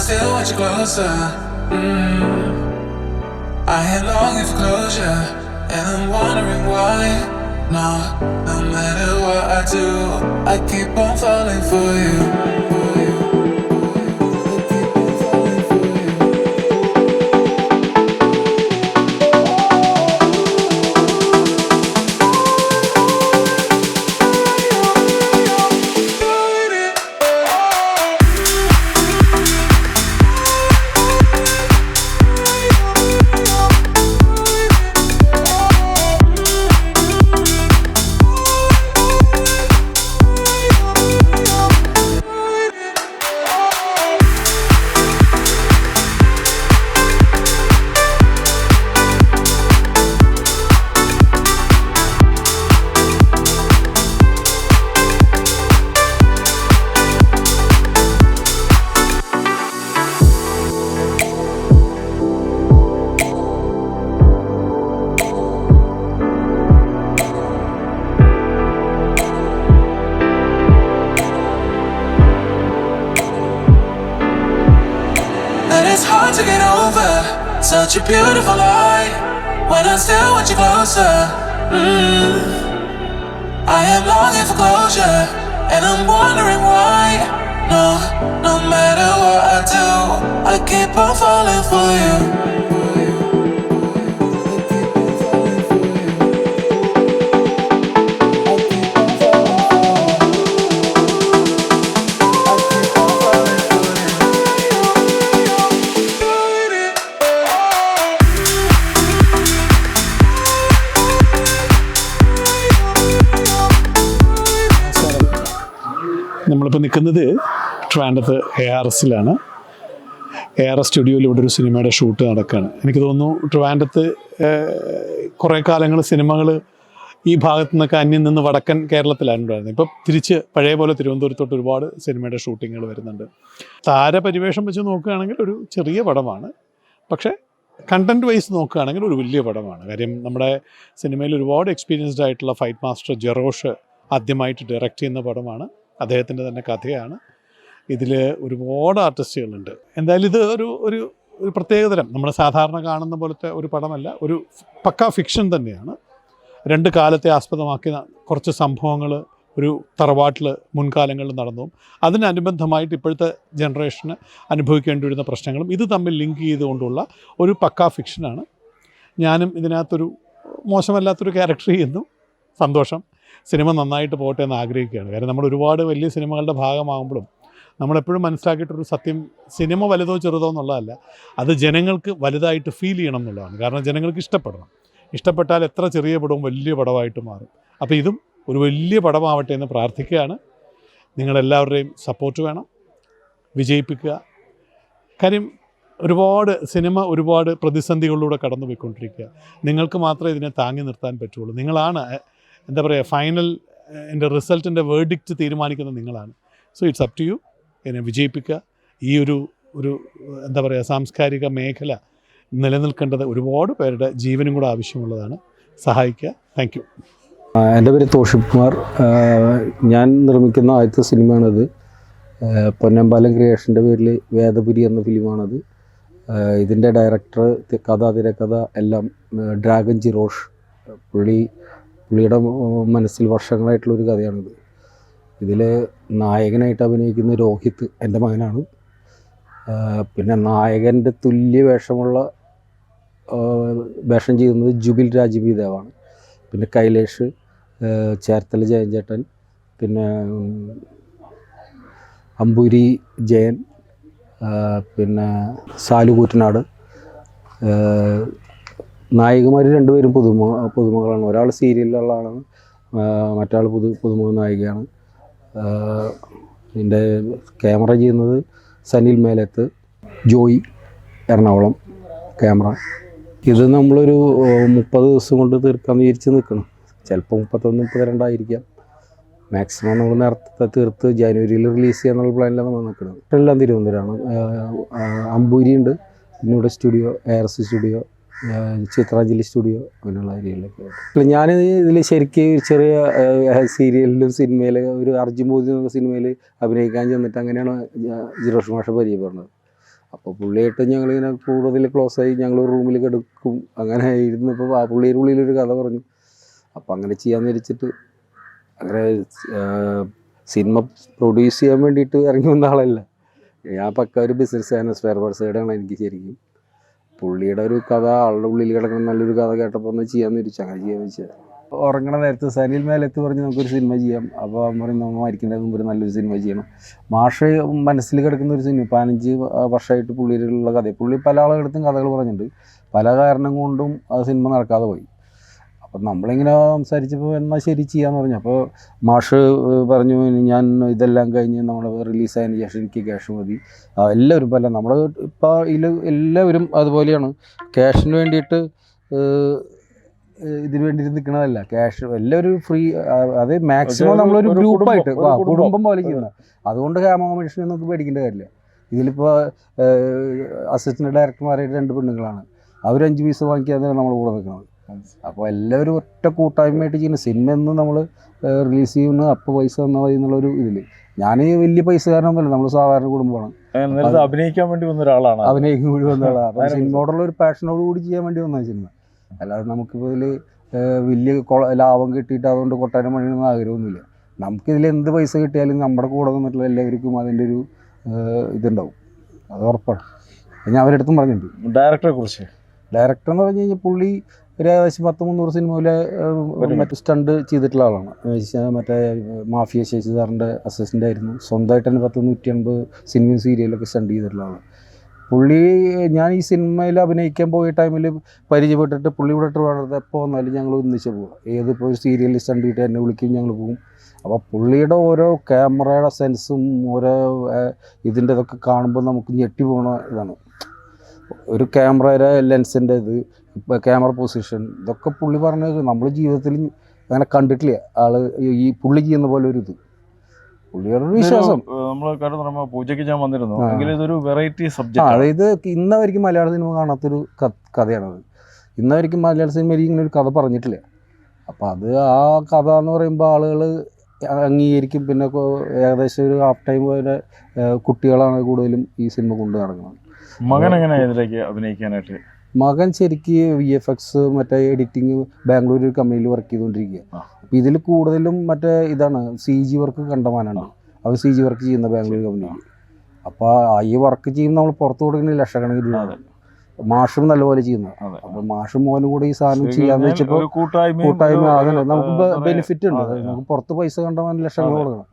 still want you closer. Mm. I am longing for closure, and I'm wondering why. No, no matter what I do, I keep on falling for you. Such a beautiful light when I still want you closer. Mm. I am longing for closure, and I'm wondering why. No, no matter what I do, I keep on falling for you. നിൽക്കുന്നത് ട്രാൻഡത്ത് A R എസിലാണ് A R S സ്റ്റുഡിയോയിൽ ഇവിടെ ഒരു സിനിമയുടെ shoot നടക്കുകയാണ് എനിക്ക് തോന്നുന്നു ട്രിവാൻഡത്ത് കുറേ കാലങ്ങൾ സിനിമകൾ ഈ ഭാഗത്തു നിന്നൊക്കെ അന്യം നിന്ന് വടക്കൻ കേരളത്തിലാണ് ഉണ്ടായിരുന്നത് ഇപ്പം തിരിച്ച് പഴയ പോലെ തിരുവനന്തപുരത്തോട്ട് ഒരുപാട് സിനിമയുടെ ഷൂട്ടിങ്ങുകൾ വരുന്നുണ്ട്. താരപരിവേഷം വെച്ച് നോക്കുകയാണെങ്കിൽ ഒരു ചെറിയ പടമാണ്. പക്ഷേ കണ്ടന്റ് വൈസ് നോക്കുകയാണെങ്കിൽ ഒരു വലിയ പടമാണ്. കാര്യം നമ്മുടെ സിനിമയിൽ ഒരുപാട് എക്സ്പീരിയൻസ്ഡ് ആയിട്ടുള്ള ഫൈറ്റ് മാസ്റ്റർ ജെറോഷ് ആദ്യമായിട്ട് ഡയറക്റ്റ് ചെയ്യുന്ന പടമാണ്. അദ്ദേഹത്തിന്റെ തന്നെ കഥയാണ്. ഇതിൽ ഒരുപാട് ആർട്ടിസ്റ്റുകളുണ്ട്. എന്തായാലും ഇത് ഒരു ഒരു ഒരു പ്രത്യേകതരം. നമ്മൾ സാധാരണ കാണുന്ന പോലത്തെ ഒരു പടമല്ല ഒരു പക്ക ഫിക്ഷൻ തന്നെയാണ്. രണ്ട് കാലത്തെ ആസ്പദമാക്കി കുറച്ച് സംഭവങ്ങൾ ഒരു തറവാട്ടിൽ മുൻകാലങ്ങളിൽ നടന്നു. അതിനനുബന്ധമായിട്ട് ഇപ്പോഴത്തെ ജനറേഷന് അനുഭവിക്കേണ്ടി വരുന്ന പ്രശ്നങ്ങളും ഇത് തമ്മിൽ ലിങ്ക് ചെയ്തുകൊണ്ടുള്ള ഒരു പക്ക ഫിക്ഷനാണ്. ഞാനും ഇതിനകത്തൊരു മോശമല്ലാത്തൊരു ക്യാരക്ടർ ചെയ്യുന്നു. സന്തോഷം. സിനിമ നന്നായിട്ട് പോട്ടെ എന്ന് ആഗ്രഹിക്കുകയാണ്. കാരണം നമ്മൾ ഒരുപാട് വലിയ സിനിമകളുടെ ഭാഗമാകുമ്പോഴും നമ്മളെപ്പോഴും മനസ്സിലാക്കിയിട്ടൊരു സത്യം സിനിമ വലുതോ ചെറുതോ എന്നുള്ളതല്ല അത് ജനങ്ങൾക്ക് വലുതായിട്ട് ഫീൽ ചെയ്യണം എന്നുള്ളതാണ്. കാരണം ജനങ്ങൾക്ക് ഇഷ്ടപ്പെടണം. ഇഷ്ടപ്പെട്ടാൽ എത്ര ചെറിയ പടവും വലിയ പടമായിട്ട് മാറും. അപ്പോൾ ഇതും ഒരു വലിയ പടമാവട്ടെ എന്ന് പ്രാർത്ഥിക്കുകയാണ്. നിങ്ങളെല്ലാവരുടെയും സപ്പോർട്ട് വേണം. വിജയിപ്പിക്കുക. കാര്യം ഒരുപാട് സിനിമ ഒരുപാട് പ്രതിസന്ധികളിലൂടെ കടന്നു പോയിക്കൊണ്ടിരിക്കുക നിങ്ങൾക്ക് മാത്രമേ ഇതിനെ താങ്ങി നിർത്താൻ പറ്റുള്ളൂ. നിങ്ങളാണ് എന്താ പറയുക ഫൈനൽ എന്റെ റിസൾട്ടിന്റെ വേർഡിക്റ്റ് തീരുമാനിക്കുന്നത് നിങ്ങളാണ്. So it's up to you എന്നെ വിജയിപ്പിക്കുക. ഈ ഒരു ഒരു എന്താ പറയുക സാംസ്കാരിക മേഖല നിലനിൽക്കേണ്ടത് ഒരുപാട് പേരുടെ ജീവനും കൂടെ ആവശ്യമുള്ളതാണ്. സഹായിക്കുക. താങ്ക് യു എന്റെ പേര് തോഷിബ് കുമാർ. ഞാൻ നിർമ്മിക്കുന്ന ആദ്യത്തെ സിനിമയാണത്. പൊന്നമ്പാലം ക്രിയേഷന്റെ പേരിൽ വേദപുരി എന്ന ഫിലിമാണത്. ഇതിന്റെ ഡയറക്ടർ കഥ തിരക്കഥ എല്ലാം ഡ്രാഗൻ ജിറോഷ് പുള്ളി പുള്ളിയുടെ മനസ്സിൽ വർഷങ്ങളായിട്ടുള്ള ഒരു കഥയാണിത്. ഇതിൽ നായകനായിട്ട് അഭിനയിക്കുന്ന രോഹിത് എന്റെ മകനാണ്. പിന്നെ നായകന്റെ തുല്യ വേഷമുള്ള വേഷം ചെയ്യുന്നത് ജുബിൽ രാജീവ് ദേവാണ് പിന്നെ കൈലേഷ് ചേർത്തല ജയൻ ചേട്ടൻ പിന്നെ അമ്പൂരി ജയൻ പിന്നെ സാലു കൂറ്റനാട് നായികമാർ രണ്ടുപേരും പുതുമ പുതുമകളാണ്. ഒരാൾ സീരിയലിലുള്ളതാണ് മറ്റാൾ പുതു പുതുമുഖ നായികയാണ്. എന്റെ ക്യാമറ ചെയ്യുന്നത് സനിൽ മേലത്ത് ജോയി എറണാകുളം ക്യാമറ. ഇത് നമ്മളൊരു മുപ്പത് ദിവസം കൊണ്ട് തീർക്കാമെന്ന് വിചാരിച്ച് നിൽക്കണം ചിലപ്പോൾ മുപ്പത്തൊന്ന് മുപ്പത്തിരണ്ടായിരിക്കാം മാക്സിമം നമ്മൾ നേരത്തെ തീർത്ത് ജനുവരിയിൽ റിലീസ് ചെയ്യാന്നുള്ള പ്ലാനിലാണ് നമ്മൾ നിൽക്കുന്നത് എല്ലാം തിരുവനന്തപുരമാണ്. ആഹ്, ആഹ്, അമ്പൂരി ഉണ്ട് പിന്നെ ഇവിടെ studio A R S studio Chitranjali studio അങ്ങനെയുള്ള ഏരിയയിലൊക്കെ അല്ല ഞാൻ ഇതിൽ ശരിക്കും ചെറിയ സീരിയലിലും സിനിമയിലും ഒരു അർജുൻ മോദി എന്നുള്ള സിനിമയിൽ അഭിനയിക്കാൻ ചെന്നിട്ട് അങ്ങനെയാണ് ജിറോഷ് മാഷ പരിചയപ്പെടുന്നത്. അപ്പോൾ പുള്ളിയായിട്ട് ഞങ്ങളിങ്ങനെ കൂടുതൽ ക്ലോസ് ആയി ഞങ്ങൾ റൂമിൽ കിടക്കും. അങ്ങനെ ഇരുന്നപ്പോൾ ആ പുള്ളിയുടെ ഉള്ളിലൊരു കഥ പറഞ്ഞു. അപ്പോൾ അങ്ങനെ ചെയ്യാമെന്ന് വിചാരിച്ചിട്ട് അങ്ങനെ സിനിമ പ്രൊഡ്യൂസ് ചെയ്യാൻ വേണ്ടിയിട്ട് ഇറങ്ങി വന്ന ആളല്ല. ഞാൻ പക്ക ഒരു ബിസിനസ് ആണ് സ്പെയർ പാർട്സ് സൈഡാണ് എനിക്ക് ശരിക്കും പുള്ളിയുടെ ഒരു കഥ ആളുടെ ഉള്ളിൽ കിടക്കുന്ന നല്ലൊരു കഥ കേട്ടപ്പോൾ ഒന്ന് ചെയ്യാമെന്ന് വിചാരിച്ചു. അങ്ങനെ ചെയ്യാന്ന് വെച്ചാൽ ഉറങ്ങണ നേരത്ത് സനിൽ മേലെത്ത് പറഞ്ഞ് നമുക്കൊരു സിനിമ ചെയ്യാം. അപ്പോൾ അവൻ പറയും നമ്മൾ മരിക്കുന്നതിന് മുമ്പ് നല്ലൊരു സിനിമ ചെയ്യണം. മാഷ് മനസ്സിൽ കിടക്കുന്ന ഒരു സിനിമ പതിനഞ്ച് വർഷമായിട്ട് പുള്ളിയിലുള്ള കഥ. പുള്ളി പല ആളുകളടുത്തും കഥകൾ പറഞ്ഞിട്ടുണ്ട്. പല കാരണം കൊണ്ടും ആ സിനിമ നടക്കാതെ പോയി. അപ്പം നമ്മളിങ്ങനെ സംസാരിച്ചപ്പോൾ എന്നാൽ ശരി ചെയ്യാന്ന് പറഞ്ഞു. അപ്പോൾ മാഷ് പറഞ്ഞു ഞാൻ ഇതെല്ലാം കഴിഞ്ഞ് നമ്മൾ റിലീസായതിന് ശേഷം എനിക്ക് ക്യാഷ് മതി. എല്ലാവരും പല നമ്മൾ ഇപ്പോൾ ഇതിൽ എല്ലാവരും അതുപോലെയാണ്. ക്യാഷിന് വേണ്ടിയിട്ട് ഇതിന് വേണ്ടി നിൽക്കുന്നതല്ല ക്യാഷ് എല്ലാവരും ഫ്രീ അത് മാക്സിമം നമ്മളൊരു ഗ്രൂപ്പായിട്ട് കുടുംബം, പോലെ ചെയ്യുന്നത് അതുകൊണ്ട് ഹേമ മനുഷ്യനെ നമുക്ക് പേടിക്കേണ്ട കാര്യമില്ല. ഇതിലിപ്പോൾ അസിസ്റ്റന്റ് ഡയറക്ടർമാരായിട്ട് രണ്ട് പെണ്ണുങ്ങളാണ്. അവർ അഞ്ച് പൈസ വാങ്ങിക്കാതെ നമ്മൾ കൂടെ നിൽക്കുന്നത് അപ്പോൾ എല്ലാവരും ഒറ്റ കൂട്ടായ്മയായിട്ട് ചെയ്യുന്ന സിനിമ എന്ന് നമ്മൾ റിലീസ് ചെയ്യുന്ന അപ്പോൾ പൈസ തന്നാൽ മതി എന്നുള്ളൊരു ഇതിൽ ഞാൻ വലിയ പൈസ പൈസക്കാരനൊന്നുമല്ല നമ്മൾ സാധാരണ കുടുംബമാണ്. അഭിനയിക്കാൻ വേണ്ടി വന്ന ഒരാളാണ്. അഭിനയിക്കാൻ കൂടി വന്ന അപ്പം അപ്പോൾ സിനിമയോടുള്ള ഒരു പാഷനോട് കൂടി ചെയ്യാൻ വേണ്ടി വന്ന സിനിമ അല്ലാതെ നമുക്കിപ്പോൾ ഇതിൽ വലിയ ലാഭം കിട്ടിയിട്ട് അതുകൊണ്ട് കൊട്ടാരം പണിയൊന്നും ആഗ്രഹമൊന്നുമില്ല. നമുക്കിതിൽ എന്ത് പൈസ കിട്ടിയാലും നമ്മുടെ കൂടെ നിന്നിട്ടുള്ള എല്ലാവർക്കും അതിന്റെ ഒരു ഇതുണ്ടാവും. അത് ഉറപ്പാണ്. ഞാൻ അവരുടെ അടുത്തും പറഞ്ഞിട്ടുണ്ട്. ഡയറക്ടറെ കുറിച്ച്. ഡയറക്ടർ എന്ന് പറഞ്ഞു കഴിഞ്ഞാൽ പുള്ളി ഒരു ഏകദേശം പത്ത് മുന്നൂറ് സിനിമയിലെ മറ്റു സ്റ്റണ്ട് ചെയ്തിട്ടുള്ള ആളാണ്. മറ്റേ മാഫിയ ശേഷിധാറിന്റെ സാറിന്റെ അസിസ്റ്റന്റ് ആയിരുന്നു. സ്വന്തമായിട്ട് തന്നെ പത്ത് നൂറ്റി അൻപത് സിനിമയും സീരിയലൊക്കെ സ്റ്റണ്ട് ചെയ്തിട്ടുള്ള ആളാണ്. പുള്ളി ഞാൻ ഈ സിനിമയിൽ അഭിനയിക്കാൻ പോയ ടൈമിൽ പരിചയപ്പെട്ടിട്ട് പുള്ളി ഇവിടെ വളർന്നത് എപ്പോൾ വന്നാലും ഞങ്ങൾ ഒന്നിച്ച് പോകും ഏതിപ്പോൾ ഒരു സീരിയലിൽ സ്റ്റണ്ട് ചെയ്തിട്ട് എന്നെ വിളിക്കും ഞങ്ങൾ പോകും അപ്പോൾ പുള്ളിയുടെ ഓരോ ക്യാമറയുടെ സെൻസും ഓരോ ഇതിന്റെതൊക്കെ ഇതിന്റെ ഇതൊക്കെ കാണുമ്പോൾ നമുക്ക് ഞെട്ടി പോകുന്ന ഇതാണ്. ഒരു ക്യാമറയുടെ ലെൻസിന്റെ ഇത്. ക്യാമറ പൊസിഷൻ ഇതൊക്കെ പുള്ളി പറഞ്ഞത് നമ്മൾ ജീവിതത്തിൽ അങ്ങനെ കണ്ടിട്ടില്ല. ആൾ ഈ- പുള്ളി ചെയ്യുന്ന പോലെ ഒരു ഇത്. പുള്ളിയുടെ വിശ്വാസം. നമ്മൾ പൂജയ്ക്ക് ഞാൻ വന്നിരുന്നു. ഇതൊരു വെറൈറ്റി സബ്ജക്റ്റ് അതായത് ഇന്നവർക്ക് മലയാള സിനിമ കാണാത്തൊരു കഥയാണത് ഇന്നവർക്ക് മലയാള സിനിമയിൽ ഇങ്ങനെ ഒരു കഥ പറഞ്ഞിട്ടില്ല. അപ്പം അത് ആ കഥ എന്ന് പറയുമ്പോൾ ആളുകൾ അംഗീകരിക്കും. പിന്നെ ഏകദേശം ഒരു ഹാഫ് ടൈം വരെ കുട്ടികളാണ് കൂടുതലും ഈ സിനിമ കൊണ്ടു നടക്കുന്നത്. മകൻ എങ്ങനെയാണ് ഇതിലേക്ക് അഭിനയിക്കാനായിട്ട്? മകൻ ശരിക്ക് വി എഫ് എക്സ് മറ്റേ എഡിറ്റിങ് ബാംഗ്ലൂർ ഒരു കമ്പനിയിൽ വർക്ക് ചെയ്തുകൊണ്ടിരിക്കുക. അപ്പം ഇതിൽ കൂടുതലും മറ്റേ ഇതാണ് സി ജി വർക്ക് കണ്ടമാനാണ്. അവർ സി ജി വർക്ക് ചെയ്യുന്ന ബാംഗ്ലൂർ കമ്പനിയിൽ അപ്പോൾ ഈ വർക്ക് ചെയ്യുന്ന നമ്മൾ പുറത്ത് കൊടുക്കുന്ന ലക്ഷക്കണക്കിന് രൂപ. മാഷും നല്ലപോലെ ചെയ്യുന്നത് അപ്പോൾ മാഷും മോനും കൂടെ ഈ സാധനം ചെയ്യാന്ന് വെച്ചപ്പോൾ കൂട്ടായ്മ ആകണം. നമുക്ക് ബെനിഫിറ്റ് ഉണ്ട്. നമുക്ക് പുറത്ത് പൈസ കണ്ടമാന ലക്ഷങ്ങൾ കൊടുക്കണം.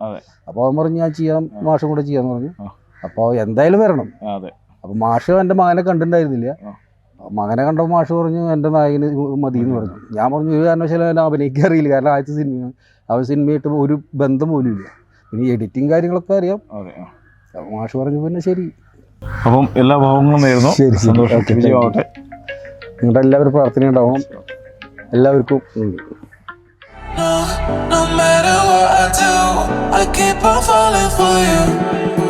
അപ്പോൾ അവൻ പറഞ്ഞു ഞാൻ ചെയ്യാം. മാഷും കൂടെ ചെയ്യാന്ന് പറഞ്ഞു. അപ്പോൾ എന്തായാലും വരണം. അപ്പോൾ മാഷ് എന്റെ മകനെ കണ്ടിട്ടുണ്ടായിരുന്നില്ല. മകനെ കണ്ടപ്പോൾ മാഷ് പറഞ്ഞു എന്റെ നായകന് മതി എന്ന് പറഞ്ഞു. ഞാൻ പറഞ്ഞു ഒരു കാരണവശാലും അവൻ അഭിനയിക്കാൻ അറിയില്ല. കാരണം ആദ്യത്തെ സിനിമയാണ് അവൻ സിനിമയായിട്ട് ഒരു ബന്ധം പോലും ഇല്ല. ഇനി എഡിറ്റിങ് കാര്യങ്ങളൊക്കെ അറിയാം. മാഷ് പറഞ്ഞു പിന്നെ ശരി. അപ്പം എല്ലാ ഭാവങ്ങളും നേരുന്നു. ശരി, ശരി. വിജയമാവട്ടെ നിങ്ങളുടെ എല്ലാവരും പ്രാർത്ഥന ഉണ്ടാവണം. എല്ലാവർക്കും no matter what I do, I keep on falling for you.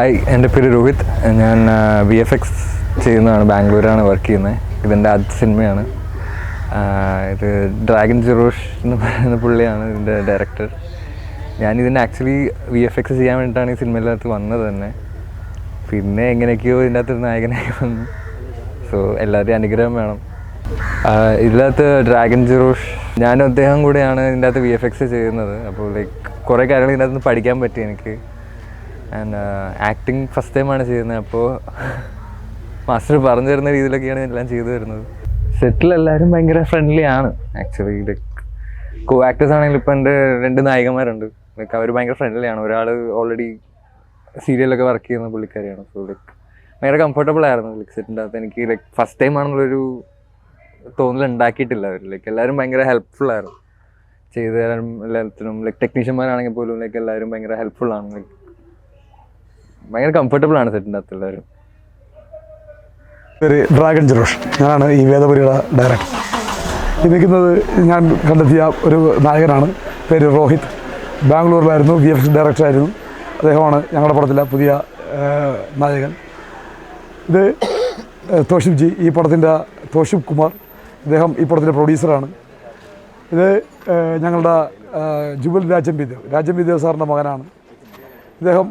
Hi എന്റെ പേര് രോഹിത്. ഞാൻ വി എഫ് എക്സ് ചെയ്യുന്നതാണ്. ബാംഗ്ലൂരാണ് വർക്ക് ചെയ്യുന്നത് ഇതെന്റെ ആദ്യ സിനിമയാണ്. ഇത് ഡ്രാഗൻ ജിറോഷ് എന്ന് പറയുന്ന പുള്ളിയാണ് ഇതിന്റെ ഡയറക്ടർ ഞാൻ ഇതിന്റെ ആക്ച്വലി വി എഫ് എക്സ് ചെയ്യാൻ വേണ്ടിയിട്ടാണ് ഈ സിനിമയിലകത്ത് വന്നത് തന്നെ. പിന്നെ എങ്ങനെയൊക്കെയോ ഇതിന്റെ അകത്ത് നായകനായി വന്നു. സോ എല്ലാവരുടെയും അനുഗ്രഹം വേണം. ഇതിനകത്ത് ഡ്രാഗൺ ജിറോഷ് ഞാനും അദ്ദേഹം കൂടെയാണ് ഇതിന്റെ അകത്ത് വി എഫ് എക്സ് ചെയ്യുന്നത്. അപ്പോൾ ലൈക്ക് കുറേ കാര്യങ്ങൾ ഇതിനകത്ത് പഠിക്കാൻ പറ്റി എനിക്ക്. ആക്ടിങ് ഫസ്റ്റ് ടൈമാണ് ചെയ്യുന്നത്. അപ്പോൾ മാസ്റ്റർ പറഞ്ഞു തരുന്ന രീതിയിലൊക്കെയാണ് എല്ലാം ചെയ്തു തരുന്നത്. സെറ്റിൽ എല്ലാവരും ഭയങ്കര ഫ്രണ്ട്ലി ആണ്. ആക്ച്വലി ലൈക്ക് കോ ആക്ടേഴ്സ് ആണെങ്കിൽ ഇപ്പം എന്റെ രണ്ട് നായികമാരുണ്ട് ലൈക്ക് അവർ ഭയങ്കര ഫ്രണ്ട്ലി ആണ്. ഒരാൾ ഓൾറെഡി സീരിയലൊക്കെ വർക്ക് ചെയ്യുന്ന പുള്ളിക്കാരിയാണ്. സോ ലൈക്ക് ഭയങ്കര കംഫർട്ടബിൾ ആയിരുന്നു. ലൈക്ക് സെറ്റിന്റെ അകത്ത് എനിക്ക് ലൈക്ക് ഫസ്റ്റ് ടൈം ആണെന്നുള്ളൊരു തോന്നൽ ഉണ്ടാക്കിയിട്ടില്ല അവർ ലൈക്ക് എല്ലാവരും ഭയങ്കര ഹെൽപ്ഫുൾ ആയിരുന്നു. ചെയ്തു തരാനും എല്ലാത്തിനും ലൈക്ക് ടെക്നീഷ്യന്മാരാണെങ്കിൽ പോലും ലൈക്ക് എല്ലാവരും ഭയങ്കര ഹെൽപ്ഫുൾ ആണ്. ലൈക്ക് ഭയങ്കര കംഫർട്ടബിൾ ആണ് സെറ്റിന്റെ അകത്ത് എല്ലാവരും പേര് ഡ്രാഗൺ ജെറോഷ് ഞാനാണ് ഈ വേദപുരിയുടെ ഡയറക്ടർ ഈ നിൽക്കുന്നത് ഞാൻ കണ്ടെത്തിയ ഒരു നായകനാണ്. പേര് രോഹിത് ബാംഗ്ലൂരിലായിരുന്നു വി എഫ് ഡയറക്ടറായിരുന്നു അദ്ദേഹമാണ് ഞങ്ങളുടെ പടത്തിലെ പുതിയ നായകൻ. ഇത് തോഷിബ് ജി ഈ പടത്തിന്റെ തോഷിബ് കുമാർ. ഇദ്ദേഹം ഈ പടത്തിന്റെ പ്രൊഡ്യൂസറാണ് ഇത് ഞങ്ങളുടെ ഞങ്ങളുടെ ആ, ജുബൽ രാജംബിദേവ് രാജംബിദേവ് സാറിന്റെ മകനാണ്. ഇദ്ദേഹം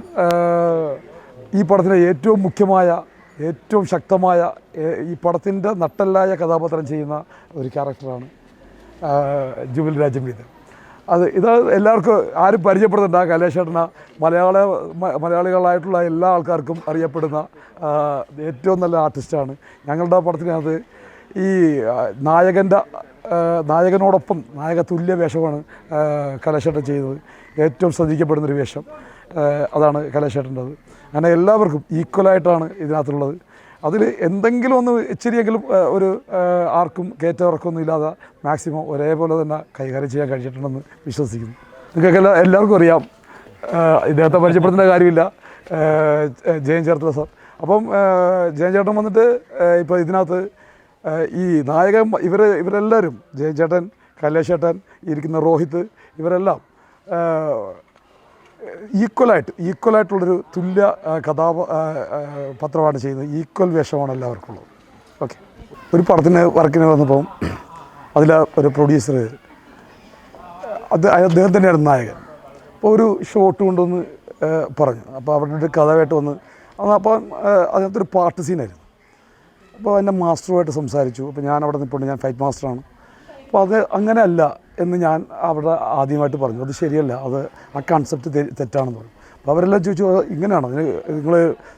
ഈ പടത്തിലെ ഏറ്റവും മുഖ്യമായ ഏറ്റവും ശക്തമായ ഈ പടത്തിന്റെ നട്ടല്ലായ കഥാപാത്രം ചെയ്യുന്ന ഒരു ക്യാരക്ടറാണ് ജുബിൽ രാജമീത് അത് ഇത് എല്ലാവർക്കും ആരും പരിചയപ്പെടുന്നുണ്ട് ആ കലേഷേട്ടന മലയാള മലയാളികളായിട്ടുള്ള എല്ലാ ആൾക്കാർക്കും അറിയപ്പെടുന്ന ഏറ്റവും നല്ല ആർട്ടിസ്റ്റാണ്. ഞങ്ങളുടെ പടത്തിനകത്ത് ഈ നായകന്റെ നായകനോടൊപ്പം നായക തുല്യ വേഷമാണ് കലേശേട്ടൻ ചെയ്തത് ഏറ്റവും ശ്രദ്ധിക്കപ്പെടുന്നൊരു വേഷം അതാണ് കലേഷേട്ടന്റെത് അങ്ങനെ എല്ലാവർക്കും ഈക്വലായിട്ടാണ് ഇതിനകത്തുള്ളത്. അതിൽ എന്തെങ്കിലും ഒന്ന് ഇച്ചിരിയെങ്കിലും ഒരു ആർക്കും കയറ്റവർക്കൊന്നും ഇല്ലാതെ മാക്സിമം ഒരേപോലെ തന്നെ കൈകാര്യം ചെയ്യാൻ കഴിഞ്ഞിട്ടുണ്ടെന്ന് വിശ്വസിക്കുന്നു. നിങ്ങൾക്ക് എല്ലാ എല്ലാവർക്കും അറിയാം. ഇദ്ദേഹത്തെ പരിചയപ്പെടുത്തേണ്ട കാര്യമില്ല. ജയൻ ചേർത്തല സാർ. അപ്പം ജയൻ ചേട്ടൻ വന്നിട്ട് ഇപ്പോൾ ഇതിനകത്ത് ഈ നായകൻ ഇവർ ഇവരെല്ലാവരും ജയൻ ചേട്ടൻ കല്ലേശേട്ടൻ ഇരിക്കുന്ന രോഹിത് ഇവരെല്ലാം ഈക്വലായിട്ട് ഈക്വലായിട്ടുള്ളൊരു തുല്യ കഥാ പത്രമാണ് ചെയ്യുന്നത്. ഈക്വൽ വേഷമാണ് എല്ലാവർക്കും ഉള്ളത് ഓക്കെ. ഒരു പടത്തിന് വർക്കിന് വന്നപ്പം അതിലെ ഒരു പ്രൊഡ്യൂസർ അത് അദ്ദേഹം തന്നെയാണ് നായകൻ. അപ്പോൾ ഒരു ഷോട്ട് കൊണ്ടുവന്ന് പറഞ്ഞു. അപ്പോൾ അവരുടെ ഒരു കഥയായിട്ട് വന്ന് അപ്പോൾ അപ്പം അതിനകത്തൊരു പാർട്ട് സീനായിരുന്നു അപ്പോൾ എന്റെ മാസ്റ്ററുമായിട്ട് സംസാരിച്ചു. അപ്പോൾ ഞാൻ അവിടെ നിൽപ്പുണ്ട് ഞാൻ ഫൈറ്റ് മാസ്റ്ററാണ് അപ്പോൾ അത് അങ്ങനെയല്ല എന്ന് ഞാൻ അവിടെ ആദ്യമായിട്ട് പറഞ്ഞു. അത് ശരിയല്ല. അത് ആ കൺസെപ്റ്റ് തെറ്റാണെന്ന് പറഞ്ഞു. അപ്പോൾ അവരെല്ലാം ചോദിച്ചു "അത് ഇങ്ങനെയാണോ? നിങ്ങൾ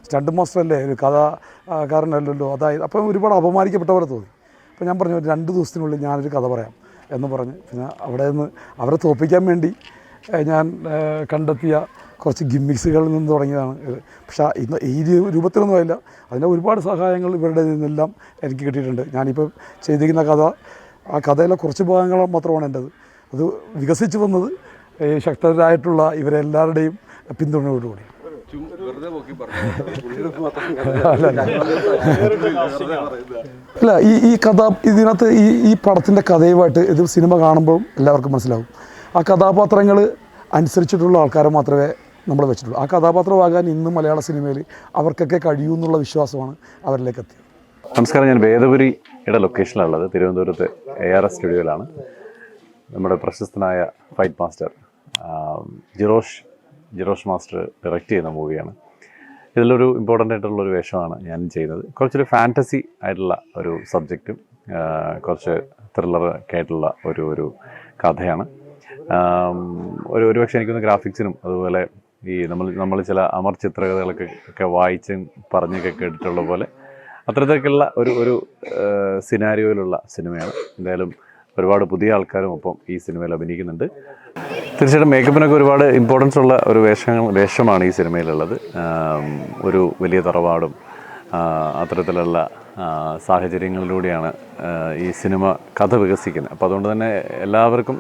സ്റ്റണ്ട് മാസ്റ്റർ അല്ലേ? ഒരു കഥാകാരനല്ലല്ലോ അതായത് അപ്പം ഒരുപാട് അപമാനിക്കപ്പെട്ടവരെ തോന്നി. അപ്പോൾ ഞാൻ പറഞ്ഞു രണ്ട് ദിവസത്തിനുള്ളിൽ ഞാനൊരു കഥ പറയാം എന്ന് പറഞ്ഞ്. പിന്നെ അവിടെ നിന്ന് അവരെ തോപ്പിക്കാൻ വേണ്ടി ഞാൻ കണ്ടെത്തിയ കുറച്ച് ഗിമ്മിക്സുകളിൽ നിന്ന് തുടങ്ങിയതാണ്. പക്ഷേ ഇന്ന് ഈ രൂപത്തിലൊന്നും ആയില്ല. അതിന്റെ ഒരുപാട് സഹായങ്ങൾ ഇവരുടെ നിന്നെല്ലാം എനിക്ക് കിട്ടിയിട്ടുണ്ട്. ഞാനിപ്പോൾ ചെയ്തിരിക്കുന്ന കഥ ആ കഥയിലെ കുറച്ച് ഭാഗങ്ങൾ മാത്രമാണ് എന്റെത്. അത് വികസിച്ച് വന്നത് ശക്തരായിട്ടുള്ള ഇവരെല്ലാവരുടെയും പിന്തുണയോടുകൂടി. അല്ല ഈ ഈ കഥ ഇതിനകത്ത് ഈ ഈ പടത്തിന്റെ കഥയുമായിട്ട് ഇത് സിനിമ കാണുമ്പോൾ എല്ലാവർക്കും മനസ്സിലാവും. ആ കഥാപാത്രങ്ങൾ അനുസരിച്ചിട്ടുള്ള ആൾക്കാരെ മാത്രമേ നമ്മൾ വെച്ചിട്ടുള്ളൂ. ആ കഥാപാത്രമാകാൻ ഇന്ന് മലയാള സിനിമയിൽ അവർക്കൊക്കെ കഴിയൂ എന്നുള്ള വിശ്വാസമാണ് അവരിലേക്ക് എത്തിയത് നമസ്കാരം ഞാൻ വേദപുരിയുടെ ലൊക്കേഷനിലുള്ളത് തിരുവനന്തപുരത്ത് എ ആർ എസ് സ്റ്റുഡിയോയിലാണ് നമ്മുടെ പ്രശസ്തനായ fight master Jirosh Jirosh master direct ചെയ്യുന്ന മൂവിയാണ്. ഇതിലൊരു ഇമ്പോർട്ടന്റ് ആയിട്ടുള്ള ഒരു വേഷമാണ് ഞാൻ ചെയ്യുന്നത്. കുറച്ചൊരു ഫാന്റസി ആയിട്ടുള്ള ഒരു സബ്ജക്റ്റും കുറച്ച് ത്രില്ലറൊക്കെ ആയിട്ടുള്ള ഒരു ഒരു കഥയാണ്. ഒരു ഒരുപക്ഷെ എനിക്കൊന്ന് ഗ്രാഫിക്സിനും അതുപോലെ ഈ നമ്മൾ നമ്മൾ ചില അമർ ചിത്രകഥകളൊക്കെ ഒക്കെ വായിച്ചും പറഞ്ഞൊക്കെ കേട്ടിട്ടുള്ള പോലെ അത്തരത്തിലേക്കുള്ള ഒരു ഒരു സിനാരിയോയിലുള്ള സിനിമയാണ്. എന്തായാലും ഒരുപാട് പുതിയ ആൾക്കാരും ഒപ്പം ഈ സിനിമയിൽ അഭിനയിക്കുന്നുണ്ട്. തീർച്ചയായിട്ടും മേക്കപ്പിനൊക്കെ ഒരുപാട് ഇമ്പോർട്ടൻസ് ഉള്ള ഒരു വേഷങ്ങൾ വേഷമാണ് ഈ സിനിമയിലുള്ളത്. ഒരു വലിയ തറവാടും അത്തരത്തിലുള്ള സാഹചര്യങ്ങളിലൂടെയാണ് ഈ സിനിമ കഥ വികസിക്കുന്നത്. അപ്പോൾ അതുകൊണ്ട് തന്നെ എല്ലാവർക്കും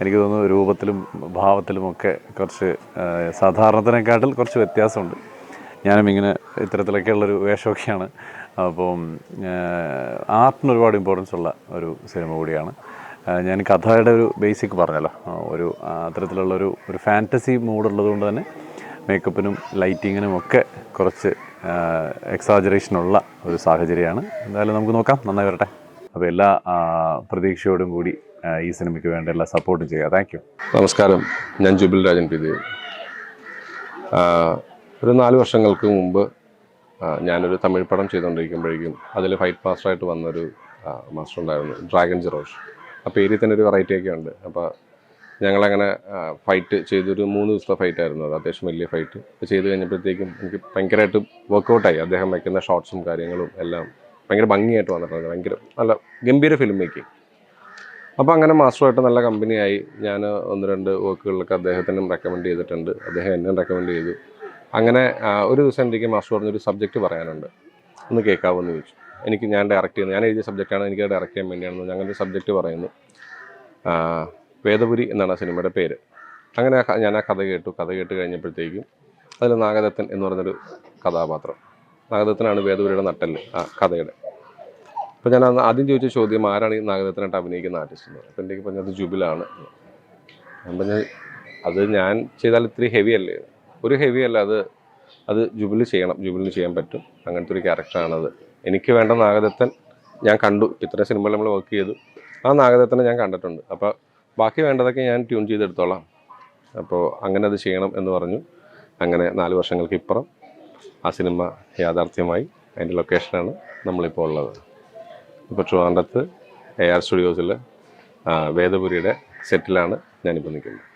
എനിക്ക് തോന്നുന്നു രൂപത്തിലും ഭാവത്തിലും ഒക്കെ കുറച്ച് സാധാരണത്തിനെക്കാട്ടിൽ കുറച്ച് വ്യത്യാസമുണ്ട്. ഞാനും ഇങ്ങനെ ഇത്തരത്തിലൊക്കെയുള്ളൊരു വേഷമൊക്കെയാണ്. അപ്പം ആർട്ടിന് ഒരുപാട് ഇമ്പോർട്ടൻസ് ഉള്ള ഒരു സിനിമ കൂടിയാണ്. ഞാൻ കഥയുടെ ഒരു ബേസിക് പറഞ്ഞല്ലോ. ഒരു അത്തരത്തിലുള്ളൊരു ഒരു ഫാന്റസി മൂഡുള്ളത് കൊണ്ട് തന്നെ മേക്കപ്പിനും ലൈറ്റിങ്ങിനും ഒക്കെ കുറച്ച് എക്സാജറേഷനുള്ള ഒരു സാഹചര്യമാണ്. എന്തായാലും നമുക്ക് നോക്കാം. നന്നായി വരട്ടെ. അപ്പോൾ എല്ലാ പ്രതീക്ഷയോടും കൂടി ഈ സിനിമയ്ക്ക് വേണ്ട എല്ലാ സപ്പോർട്ടും ചെയ്യുക. താങ്ക് നമസ്കാരം. ഞാൻ ജുബിൽ രാജൻ പി. ഒരു നാല് വർഷങ്ങൾക്ക് മുമ്പ് ഞാനൊരു തമിഴ് പടം ചെയ്തുകൊണ്ടിരിക്കുമ്പോഴേക്കും അതിൽ ഫൈറ്റ് മാസ്റ്ററായിട്ട് വന്നൊരു മാസ്റ്റർ ഉണ്ടായിരുന്നു ഡ്രാഗൺ ജിറോഷ് ആ പേരിൽ തന്നെ ഒരു വെറൈറ്റി ഒക്കെ ഉണ്ട്. അപ്പോൾ ഞങ്ങളങ്ങനെ ഫൈറ്റ് ചെയ്തൊരു മൂന്ന് ദിവസത്തെ ഫൈറ്റ് ആയിരുന്നു അത് അത്യാവശ്യം വലിയ ഫൈറ്റ് ചെയ്ത് കഴിഞ്ഞപ്പോഴത്തേക്കും എനിക്ക് ഭയങ്കരമായിട്ട് വർക്കൗട്ടായി അദ്ദേഹം വയ്ക്കുന്ന ഷോർട്സും കാര്യങ്ങളും എല്ലാം ഭയങ്കര ഭംഗിയായിട്ട് വന്നിട്ടുണ്ട്. ഭയങ്കര നല്ല ഗംഭീര ഫിലിം മേക്കിംഗ് അപ്പോൾ അങ്ങനെ മാസ്റ്ററുമായിട്ട് നല്ല കമ്പനിയായി ഞാൻ ഒന്ന് രണ്ട് വർക്കുകളിലൊക്കെ അദ്ദേഹത്തിനും റെക്കമെൻഡ് ചെയ്തിട്ടുണ്ട്. അദ്ദേഹം എന്നെ റെക്കമെൻഡ് ചെയ്തു. അങ്ങനെ ഒരു ദിവസം എനിക്ക് മാസ്റ്റർ പറഞ്ഞൊരു സബ്ജക്റ്റ് പറയാനുണ്ട്. ഒന്ന് കേൾക്കാവോ എന്ന് ചോദിച്ചു. എനിക്ക് ഞാൻ ഡയറക്റ്റ് ചെയ്യുന്നത് ഞാൻ എഴുതിയ സബ്ജക്റ്റാണ് എനിക്ക് ഡയറക്റ്റ് ചെയ്യാൻ വേണ്ടിയാണെന്ന് ഞങ്ങൾ ഒരു സബ്ജക്റ്റ് പറയുന്നു. വേദപുരി എന്നാണ് ആ സിനിമയുടെ പേര്. അങ്ങനെ ഞാൻ ആ കഥ കേട്ടു. കഥ കേട്ട് കഴിഞ്ഞപ്പോഴത്തേക്കും അതിൽ നാഗദത്തൻ എന്ന് പറഞ്ഞൊരു കഥാപാത്രം. നാഗദത്തനാണ് വേദപുരിയുടെ നട്ടൽ ആ കഥയുടെ. അപ്പോൾ ഞാൻ ആദ്യം ചോദിച്ച ചോദ്യം ആരാണ് ഈ നാഗദത്തനായിട്ട് അഭിനയിക്കുന്ന ആർട്ടിസ്റ്റ് എന്ന്? അപ്പോൾ എനിക്ക് പറഞ്ഞത് ജുബിലാണ്. ഞാൻ പറഞ്ഞത് അത് ഞാൻ ചെയ്താൽ ഇത്തിരി ഹെവി അല്ലേ? ഒരു ഹെവി അല്ല അത് അത് ജുബിലി ചെയ്യണം ജുബിലി ചെയ്യാൻ പറ്റും. അങ്ങനത്തെ ഒരു ക്യാരക്ടറാണത് എനിക്ക് വേണ്ട നാഗദത്തൻ ഞാൻ കണ്ടു. ഇത്ര സിനിമയിൽ നമ്മൾ വർക്ക് ചെയ്തു. ആ നാഗദത്തനെ ഞാൻ കണ്ടിട്ടുണ്ട്. അപ്പോൾ ബാക്കി വേണ്ടതൊക്കെ ഞാൻ ട്യൂൺ ചെയ്തെടുത്തോളാം. അപ്പോൾ അങ്ങനെ അത് ചെയ്യണം എന്ന് പറഞ്ഞു. അങ്ങനെ നാല് വർഷങ്ങൾക്ക് ഇപ്പുറം ആ സിനിമ യാഥാർത്ഥ്യമായി അതിന്റെ ലൊക്കേഷനാണ് നമ്മളിപ്പോൾ ഉള്ളത്. ഇപ്പോൾ ട്രിവാൻഡത്ത് എ ആർ സ്റ്റുഡിയോസിൽ വേദപുരിയുടെ സെറ്റിലാണ് ഞാനിപ്പോൾ നിൽക്കുന്നത്.